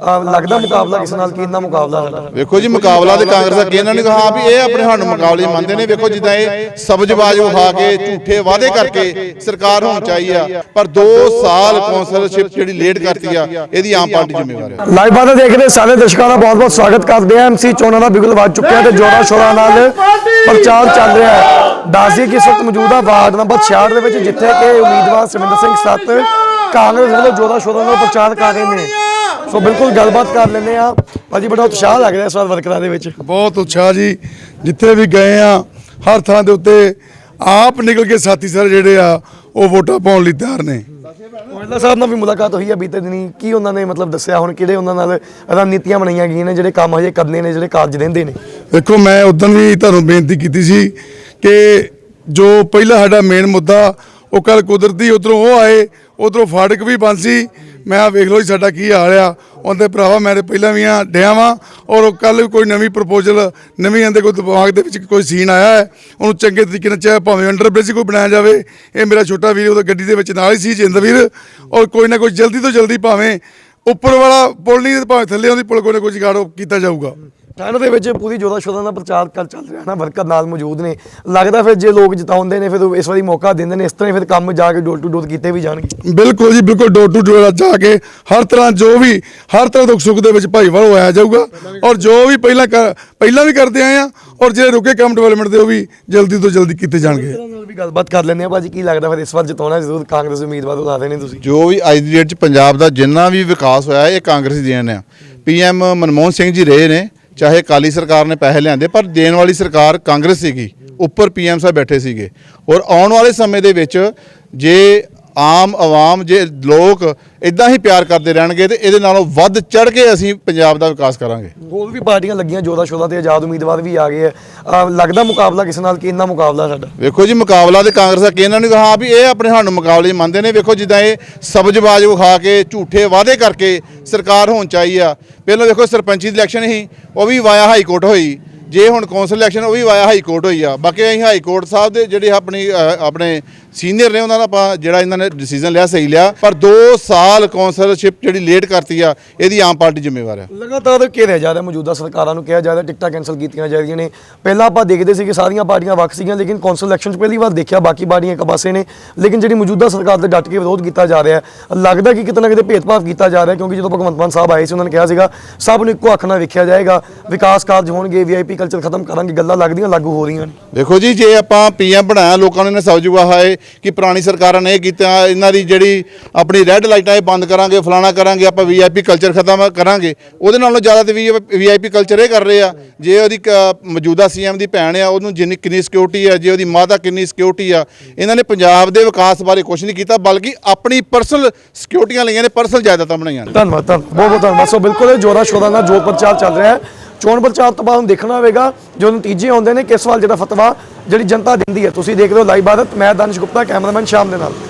ਲੱਗਦਾ ਮੁਕਾਬਲਾ ਕਿਸ ਨਾਲ ਕਿੰਨਾ ਮੁਕਾਬਲਾ ਸਾਡਾ ਵੇਖੋ ਜੀ ਮੁਕਾਬਲਾ ਤੇ ਕਾਂਗਰਸ ਦਾ ਕਿਹਨਾਂ ਨੇ ਕਹਾ ਵੀ ਇਹ ਆਪਣੇ ਸਾਨੂੰ ਮੁਕਾਬਲੇ ਮੰਨਦੇ ਨੇ। ਵੇਖੋ ਜਿੱਦਾਂ ਇਹ ਸਬਜ਼ਬਾਜ਼ ਵਿਖਾ ਕੇ ਝੂਠੇ ਵਾਅਦੇ ਕਰਕੇ ਸਰਕਾਰ ਹੋਣ ਚਾਹੀ ਆ ਪਰ 2 ਸਾਲ ਕੌਂਸਲਰਸ਼ਿਪ ਜਿਹੜੀ ਲੇਟ ਕਰਤੀ ਆ ਇਹਦੀ ਆਮ ਪਾਰਟੀ ਜ਼ਿੰਮੇਵਾਰ ਹੈ। ਲਾਈਵ ਬਾਤ ਦੇਖ ਰਹੇ ਸਾਰੇ ਦਰਸ਼ਕਾਂ ਦਾ ਬਹੁਤ ਬਹੁਤ ਸਵਾਗਤ ਕਰਦੇ ਹਾਂ। ਐਮਸੀ ਚੋਣਾਂ ਦਾ ਬਿਗਲ ਵੱਜ ਚੁੱਕਿਆ ਤੇ ਜੋਰਾ ਸ਼ੋਰਾ ਨਾਲ ਪ੍ਰਚਾਰ ਚੱਲ ਰਿਹਾ ਹੈ। ਦੱਸਦੀਏ ਕਿ ਇਸ ਵਕਤ ਮੌਜੂਦਾ ਵਾਰਡ ਨੰਬਰ 66 ਦੇ ਵਿੱਚ ਜਿੱਥੇ ਕਿ ਉਮੀਦਵਾਰ ਸਿਮੰਦਰ ਸਿੰਘ ਸੱਤ ਕਾਂਗਰਸ ਵੱਲੋਂ ਜੋਰਾ ਸ਼ੋਰਾ ਨਾਲ ਪ੍ਰਚਾਰ ਕਰ ਰਹੇ ਨੇ। ਸੋ ਬਿਲਕੁਲ ਗੱਲਬਾਤ ਕਰ ਲੈਂਦੇ ਆ ਭਾਜੀ ਬੜਾ ਉਤਸ਼ਾਹ ਲੱਗ ਰਿਹਾ ਇਸ ਵਾਰ ਵਰਕਰਾਂ ਦੇ ਵਿੱਚ। ਬਹੁਤ ਉਤਸ਼ਾਹ ਜੀ। ਜਿੱਥੇ ਵੀ ਗਏ ਆ ਹਰ ਥਾਂ ਦੇ ਉੱਤੇ ਆਪ ਨਿਕਲ ਕੇ ਸਾਥੀ ਸਰ ਜਿਹੜੇ ਆ ਉਹ ਵੋਟਾਂ ਪਾਉਣ ਲਈ ਤਿਆਰ ਨੇ। ਗੋਇੰਦਾ ਸਾਹਿਬ ਨਾਲ ਵੀ ਮੁਲਾਕਾਤ ਹੋਈ ਹੈ ਬੀਤੇ ਦਿਨੀ। ਕੀ ਉਹਨਾਂ ਨੇ ਮਤਲਬ ਦੱਸਿਆ? ਹੁਣ ਕਿਹੜੇ ਉਹਨਾਂ ਨਾਲ ਰਣਨੀਤੀਆਂ ਬਣਾਈਆਂ ਗਈਆਂ ਨੇ ਜਿਹੜੇ ਕੰਮ ਹਜੇ ਕਰਨੇ ਨੇ ਜਿਹੜੇ ਕਾਰਜ ਰਹਿੰਦੇ ਨੇ? ਵੇਖੋ ਮੈਂ ਉਦੋਂ ਵੀ ਤੁਹਾਨੂੰ ਬੇਨਤੀ ਕੀਤੀ ਸੀ ਕਿ ਜੋ ਪਹਿਲਾ ਸਾਡਾ ਮੇਨ ਮੁੱਦਾ ਉਹ ਕੱਲ ਕੁਦਰਤੀ ਉਧਰੋਂ ਉਹ ਆਏ ਉਧਰੋਂ ਫਾਟਕ ਵੀ ਬੰਦ ਸੀ। ਮੈਂ ਆ ਵੇਖ ਲਓ ਜੀ ਸਾਡਾ ਕੀ ਹਾਲ ਆ। ਉਹਦੇ ਭਰਾਵਾ ਮੈਂ ਤੇ ਪਹਿਲਾਂ ਵੀ ਆ, ਡਿਆ ਵਾਂ। ਔਰ ਕੱਲ ਕੋਈ ਨਵੀਂ ਪ੍ਰਪੋਜ਼ਲ ਨਵੀਂ ਆਂਦੇ ਕੋਈ ਦਿਮਾਗ ਦੇ ਵਿੱਚ ਕੋਈ ਸੀਨ ਆਇਆ ਹੈ। ਉਹਨੂੰ ਚੰਗੇ ਤਰੀਕੇ ਨਾਲ ਚਾਹੇ ਭਾਵੇਂ ਅੰਡਰ ਬ੍ਰਿਜ ਕੋਈ ਬਣਾਇਆ ਜਾਵੇ। ਇਹ ਮੇਰਾ ਛੋਟਾ ਵੀਰ ਉਹਦਾ ਗੱਡੀ ਦੇ ਵਿੱਚ ਨਾਲ ਹੀ ਸੀ ਜਿੰਦ ਵੀਰ ਔਰ ਕੋਈ ਨਾ ਕੋਈ ਜਲਦੀ ਤੋਂ ਜਲਦੀ ਭਾਵੇਂ ਉੱਪਰ ਵਾਲਾ ਪੁਲ ਨਹੀਂ, ਭਾਵੇਂ ਥੱਲੇ ਉਹਦੀ ਪੁਲ ਕੋਈ ਨਾ ਕੋਈ ਜੁਗਾੜ ਕੀਤਾ ਜਾਊਗਾ। ਠੰਡ ਦੇ ਵਿੱਚ ਪੂਰੀ ਜੋਰਾ ਸ਼ੋਰਾ ਨਾਲ ਪ੍ਰਚਾਰ ਕਰ ਚੱਲ ਰਿਹਾ ਨਾ ਵਰਕਰ ਨਾਲ ਮੌਜੂਦ ਨੇ। ਲੱਗਦਾ ਫਿਰ ਜੇ ਲੋਕ ਜਿਤਾਉਂਦੇ ਨੇ ਫਿਰ ਉਹ ਇਸ ਵਾਰੀ ਮੌਕਾ ਦਿੰਦੇ ਨੇ ਇਸ ਤਰ੍ਹਾਂ ਹੀ ਫਿਰ ਕੰਮ ਜਾ ਕੇ ਡੋਰ ਟੂ ਡੋਰ ਕੀਤੇ ਵੀ ਜਾਣਗੇ। ਬਿਲਕੁਲ ਜੀ ਬਿਲਕੁਲ ਡੋਰ ਟੂ ਡੋਰ ਜਾ ਕੇ ਹਰ ਤਰ੍ਹਾਂ ਜੋ ਵੀ ਹਰ ਤਰ੍ਹਾਂ ਦੁੱਖ ਸੁੱਖ ਦੇ ਵਿੱਚ ਭਾਈਵਾਲ ਹੋਇਆ ਜਾਊਗਾ। ਔਰ ਜੋ ਵੀ ਪਹਿਲਾਂ ਕਰ- ਪਹਿਲਾਂ ਵੀ ਕਰਦੇ ਆਏ ਆ ਔਰ ਜਿਹੜੇ ਰੁਕੇ ਕੰਮ ਡਿਵੈਲਪਮੈਂਟ ਦੇ ਉਹ ਵੀ ਜਲਦੀ ਤੋਂ ਜਲਦੀ ਕੀਤੇ ਜਾਣਗੇ। ਵੀ ਗੱਲਬਾਤ ਕਰ ਲੈਂਦੇ ਆ ਭਾਜੀ ਕੀ ਲੱਗਦਾ ਫਿਰ ਇਸ ਵਾਰ ਜਿਤਾਉਣਾ ਜ਼ਰੂਰ ਕਾਂਗਰਸ ਦੇ ਉਮੀਦਵਾਰ ਉਤਾਰ ਰਹੇ ਨੇ ਤੁਸੀਂ? ਜੋ ਵੀ ਅੱਜ ਦੀ ਡੇਟ 'ਚ ਪੰਜਾਬ ਦਾ ਜਿੰਨਾ ਵੀ ਵਿਕਾਸ ਹੋਇਆ ਇਹ ਕਾਂਗਰਸ ਦੀ ਦੇਣ ਆ ਪੀਐਮ ਮਨਮੋਹਨ ਸਿੰਘ ਜੀ ਰਹੇ ਨੇ ਚਾਹੇ ਕਾਲੀ ਸਰਕਾਰ ਨੇ ਪੈਸੇ ਲਿਆਂਦੇ, ਪਰ ਦੇਣ ਵਾਲੀ ਸਰਕਾਰ ਕਾਂਗਰਸ ਸੀਗੀ, ਉੱਪਰ ਪੀਐਮ ਸਾਹਿਬ ਬੈਠੇ ਸੀਗੇ। ਔਰ ਆਉਣ ਵਾਲੇ ਸਮੇਂ ਦੇ ਵਿੱਚ ਜੇ ਆਮ ਆਵਾਮ ਜੇ ਲੋਕ ਇਦਾਂ ਹੀ ਪਿਆਰ ਕਰਦੇ ਰਹਿਣਗੇ ਤੇ ਇਹਦੇ ਨਾਲੋਂ ਵੱਧ ਚੜ ਕੇ ਅਸੀਂ ਪੰਜਾਬ ਦਾ ਵਿਕਾਸ ਕਰਾਂਗੇ। ਹੋਰ ਵੀ ਪਾਰਟੀਆਂ ਲੱਗੀਆਂ ਜੋਰਾ ਸ਼ੋਰਾ ਤੇ ਆਜ਼ਾਦ ਉਮੀਦਵਾਰ ਵੀ ਆ ਗਏ ਆ। ਲੱਗਦਾ ਮੁਕਾਬਲਾ ਕਿਸ ਨਾਲ ਕਿੰਨਾ ਮੁਕਾਬਲਾ ਸਾਡਾ? ਵੇਖੋ ਜੀ ਮੁਕਾਬਲਾ ਤੇ ਕਾਂਗਰਸ ਦਾ ਕਿਹਨਾਂ ਨੇ ਕਹਾ ਵੀ ਇਹ ਆਪਣੇ ਸਾਨੂੰ ਮੁਕਾਬਲੇ ਮੰਨਦੇ ਨੇ। ਵੇਖੋ ਜਿੱਦਾਂ ਇਹ ਸਬਜ਼ਬਾਜ਼ ਵਿਖਾ ਕੇ ਝੂਠੇ ਵਾਅਦੇ ਕਰਕੇ ਸਰਕਾਰ ਹੋਣ ਚਾਹੀ ਆ। ਪਹਿਲਾਂ ਵੇਖੋ ਸਰਪੰਚੀ ਦੀ ਇਲੈਕਸ਼ਨ ਸੀ ਉਹ ਵੀ ਵਾਇਆ ਹਾਈ ਕੋਰਟ ਹੋਈ। ਜੇ ਹੁਣ ਕੌਂਸਲ ਇਲੈਕਸ਼ਨ ਉਹ ਵੀ ਵਾਇਆ ਹਾਈ ਕੋਰਟ ਹੋਈ ਆ। ਬਾਕੀ ਅਸੀਂ ਹਾਈ ਕੋਰਟ ਸਾਹਿਬ ਦੇ ਜਿਹੜੇ ਆਪਣੀ ਆਪਣੇ ਸੀਨੀਅਰ ਨੇ ਉਹਨਾਂ ਦਾ ਆਪਾਂ ਜਿਹੜਾ ਇਹਨਾਂ ਨੇ ਡਿਸੀਜਨ ਲਿਆ ਸਹੀ ਲਿਆ। ਪਰ 2 ਸਾਲ ਕੌਂਸਲਰਸ਼ਿਪ ਜਿਹੜੀ ਲੇਟ ਕਰਤੀ ਆ ਇਹਦੀ ਆਮ ਪਾਰਟੀ ਜ਼ਿੰਮੇਵਾਰ ਹੈ ਲਗਾਤਾਰ ਘੇਰਿਆ ਜਾ ਰਿਹਾ ਮੌਜੂਦਾ ਸਰਕਾਰਾਂ ਨੂੰ ਕਿਹਾ ਜਾ ਰਿਹਾ ਟਿਕਟਾਂ ਕੈਨਸਲ ਕੀਤੀਆਂ ਜਾ ਰਹੀਆਂ ਨੇ। ਪਹਿਲਾਂ ਆਪਾਂ ਦੇਖਦੇ ਸੀ ਕਿ ਸਾਰੀਆਂ ਪਾਰਟੀਆਂ ਵੱਖ ਸੀਗੀਆਂ ਲੇਕਿਨ ਕੌਂਸਲ ਇਲੈਕਸ਼ਨ 'ਚ ਪਹਿਲੀ ਵਾਰ ਦੇਖਿਆ ਬਾਕੀ ਪਾਰਟੀਆਂ ਇੱਕ ਪਾਸੇ ਨੇ। ਲੇਕਿਨ ਜਿਹੜੀ ਮੌਜੂਦਾ ਸਰਕਾਰ ਤੇ ਡਟ ਕੇ ਵਿਰੋਧ ਕੀਤਾ ਜਾ ਰਿਹਾ ਲੱਗਦਾ ਕਿ ਕਿਤੇ ਨਾ ਕਿਤੇ ਭੇਦਭਾਵ ਕੀਤਾ ਜਾ ਰਿਹਾ ਕਿਉਂਕਿ ਜਦੋਂ ਭਗਵੰਤ ਮਾਨ ਸਾਹਿਬ ਆਏ ਸੀ ਉਹਨਾਂ ਨੇ ਕਿਹਾ ਸੀਗਾ ਸਭ ਨੂੰ ਇੱਕੋ ਅੱਖ ਨਾਲ ਵੇਖਿਆ ਜਾਏਗਾ ਵਿਕਾਸ ਕਾਰਜ ਹੋਣਗੇ ਵੀਆਈਪੀ ਕਲਚਰ ਖਤਮ ਕਰਾਂਗੇ ਗੱਲਾਂ ਲੱਗਦੀਆਂ ਲਾਗੂ ਹੋ ਰਹੀਆਂ ਨੇ। ਦੇਖੋ ਜੀ ਜੇ ਆਪਾਂ ਪੀਐਮ ਬਣਾਇਆ ਲੋਕਾਂ ਨੇ ਸਮਝੂਗਾ ਹੈ ਕਿ ਪੁਰਾਣੀ ਸਰਕਾਰਾਂ ਨੇ ਇਹ ਕੀਤਾ ਇਹਨਾਂ ਦੀ ਜਿਹੜੀ ਆਪਣੀ ਰੈੱਡ ਲਾਈਟਾਂ ਇਹ ਬੰਦ ਕਰਾਂਗੇ, ਫਲਾਣਾ ਕਰਾਂਗੇ, ਆਪਾਂ ਵੀਆਈਪੀ ਕਲਚਰ ਖਤਮ ਕਰਾਂਗੇ। ਉਹਦੇ ਨਾਲੋਂ ਜ਼ਿਆਦਾ ਤੇ ਵੀਆਈਪੀ ਕਲਚਰ ਇਹ ਕਰ ਰਹੇ ਆ। ਜੇ ਉਹਦੀ ਕ- ਮੌਜੂਦਾ ਸੀਐਮ ਦੀ ਭੈਣ ਆ, ਉਹਨੂੰ ਜਿੰਨੀ ਕਿੰਨੀ ਸਿਕਿਉਰਿਟੀ ਆ, ਜੇ ਉਹਦੀ ਮਾਤਾ ਕਿੰਨੀ ਸਿਕਿਉਰਿਟੀ ਆ, ਇਹਨਾਂ ਨੇ ਪੰਜਾਬ ਦੇ ਵਿਕਾਸ ਬਾਰੇ ਕੁਝ ਨਹੀਂ ਕੀਤਾ, ਬਲਕਿ ਆਪਣੀ ਪਰਸਨਲ ਸਿਕਿਉਰਿਟੀਆਂ ਲਈਆਂ ਨੇ ਪਰਸਨਲ ਜਾਇਦਾਦਾਂ ਬਣਾਈਆਂ ਨੇ। ਧੰਨਵਾਦ ਧੰਨਵਾਦ ਬਹੁਤ ਬਹੁਤ ਧੰਨਵਾਦ। ਸੋ ਬਿਲਕੁਲ ਇਹ ਜੋਰਾ ਸ਼ੋਰਾ ਨਾਲ ਜੋ ਪ੍ਰਚਾਰ ਚੱਲ ਰਿਹਾ ਹੈ। ਚੋਣ ਪ੍ਰਚਾਰ ਤੋਂ ਬਾਅਦ ਹੁਣ ਦੇਖਣਾ ਹੋਵੇਗਾ ਜੋ ਨਤੀਜੇ ਆਉਂਦੇ ਨੇ, ਕਿਸ ਵੱਲ ਜਿਹੜਾ ਫਤਵਾ ਜਿਹੜੀ ਜਨਤਾ ਦਿੰਦੀ ਹੈ। ਤੁਸੀਂ ਦੇਖ ਰਹੇ ਹੋ ਲਾਈਵ ਭਾਰਤ ਮੈਂ ਦਾਨਿਸ਼ ਗੁਪਤਾ, ਕੈਮਰਾਮੈਨ ਸ਼ਾਮ ਦੇ ਨਾਲ।